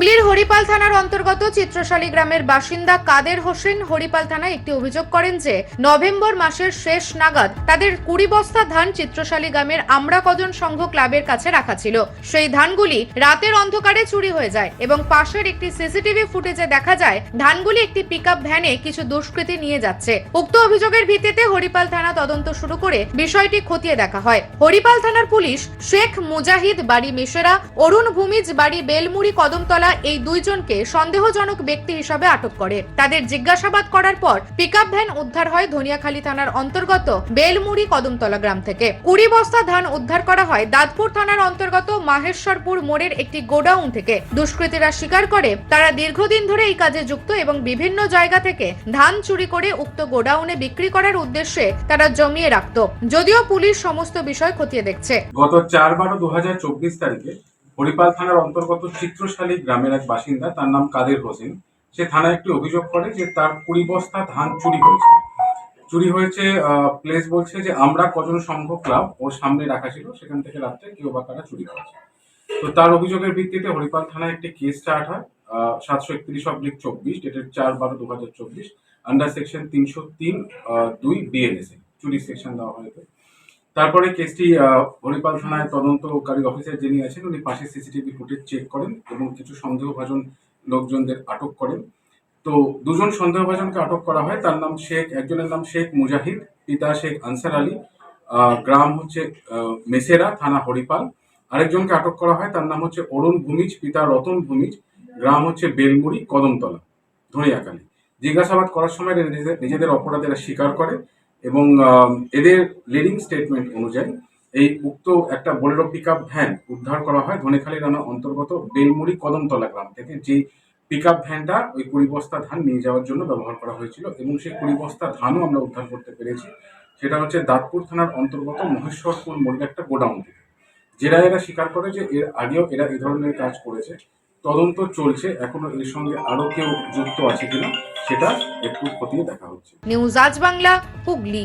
হুগলির হরিপাল থানার অন্তর্গত চিত্রশালী গ্রামের বাসিন্দা কাদের হোসেন হরিপাল থানায় একটি অভিযোগ করেন যে, নভেম্বর মাসের শেষ নাগাদ তাদের কুড়ি বস্তা ধান চিত্রশালী গ্রামের আমরা কজন সংঘ ক্লাবের কাছে রাখা ছিল। সেই ধানগুলি রাতের অন্ধকারে চুরি হয়ে যায় এবং পাশের একটি সিসিটিভি ফুটেজে দেখা যায়, ধানগুলি একটি পিকআপ ভ্যানে কিছু দুষ্কৃতী নিয়ে যাচ্ছে। উক্ত অভিযোগের ভিত্তিতে হরিপাল থানা তদন্ত শুরু করে বিষয়টি খতিয়ে দেখা হয়। হরিপাল থানার পুলিশ শেখ মুজাহিদ বাড়ি মিশেরা, অরুণ ভূমিজ বাড়ি বেলমুড়ি কদমতলা এই দুইজনকে সন্দেহজনক ব্যক্তি হিসাবে আটক করে। তাদের জিজ্ঞাসাবাদ করার পর পিকআপ ভ্যান উদ্ধার হয় ধনিয়াখালী থানার অন্তর্গত বেলমুড়ি কদমতলা গ্রাম থেকে। কুড়ি বস্তা ধান উদ্ধার করা হয় দাঁতপুর থানার অন্তর্গত মাহেশ্বরপুর মোড়ের একটি গোডাউন থেকে। দুষ্কৃতীরা স্বীকার করে, তারা দীর্ঘদিন ধরে এই কাজে যুক্ত এবং বিভিন্ন জায়গা থেকে ধান চুরি করে উক্ত গোডাউনে বিক্রি করার উদ্দেশ্যে তারা জমিয়ে রাখত। যদিও পুলিশ সমস্ত বিষয় খতিয়ে দেখছে। গত চার বারো দু তারিখে হরিপাল থানার অন্তর্গত চিত্রশালী গ্রামের এক বাসিন্দা, তার নাম কাদের হোসেন। সে থানায় একটি অভিযোগ করে যে তার কুড়ি বস্তা ধান চুরি হয়েছে। চুরি হয়েছে প্লেস বলছে যে আমরা কজন সংঘ ক্লাব ওর সামনে রাখা ছিল, সেখান থেকে রাত্রে কেউ বা চুরি করেছে। তো তার অভিযোগের ভিত্তিতে হরিপাল থানায় একটি কেস স্টার্ট হয় সাতশো একত্রিশ অব্লিক চব্বিশ ডেটের চার বারো দু হাজার চব্বিশ আন্ডার সেকশন তিনশো তিন দুই বিএনএসএ চুরি সেকশন দেওয়া হয়েছে তারপরে কেসটি হরিপাল থানায় তদন্তকারী অফিসার যিনি আছেন, উনি পাশে সিসিটিভি ফুটেজ চেক করেন এবং কিছু সন্দেহভাজন লোকজনদের আটক করেন। তো দুজন সন্দেহভাজনকে আটক করা হয়। তার নাম শেখ, একজনের নাম শেখ মুজাহিদ, পিতা শেখ আনসার আলী গ্রাম হচ্ছে মেসেরা, থানা হরিপাল। আরেকজনকে আটক করা হয়, তার নাম হচ্ছে অরুণ ভূমিজ, পিতা রতন ভূমিজ, গ্রাম হচ্ছে বেলমুড়ি, কদমতলা ধনিয়াকালী জিজ্ঞাসাবাদ করার সময় নিজেদের অপরাধেরা স্বীকার করে। এবং এদের লিডিং স্টেটমেন্ট অনুযায়ী এই উক্ত একটা বোলেরো পিক ভ্যান উদ্ধার করা হয় ধনেখালী রানা অন্তর্গত বেলমুড়ি কদমতলা গ্রাম থেকে। যে পিক ভ্যানটা ওই কুড়ি বস্তা ধান নিয়ে যাওয়ার জন্য ব্যবহার করা হয়েছিল এবং সেই কুড়ি বস্তা ধানও আমরা উদ্ধার করতে পেরেছি। সেটা হচ্ছে দাঁতপুর থানার অন্তর্গত মহেশ্বরপুর মোড়ের একটা গোডাউন থেকে। যেটা এরা স্বীকার করে যে এর আগেও এরা এই ধরনের কাজ করেছে। তদন্ত চলছে। এখনও এর সঙ্গে আরও কেউ যুক্ত আছে কিনা, সেটা একটু খতিয়ে দেখা হচ্ছে। নিউজ আজ বাংলা, হুগলি।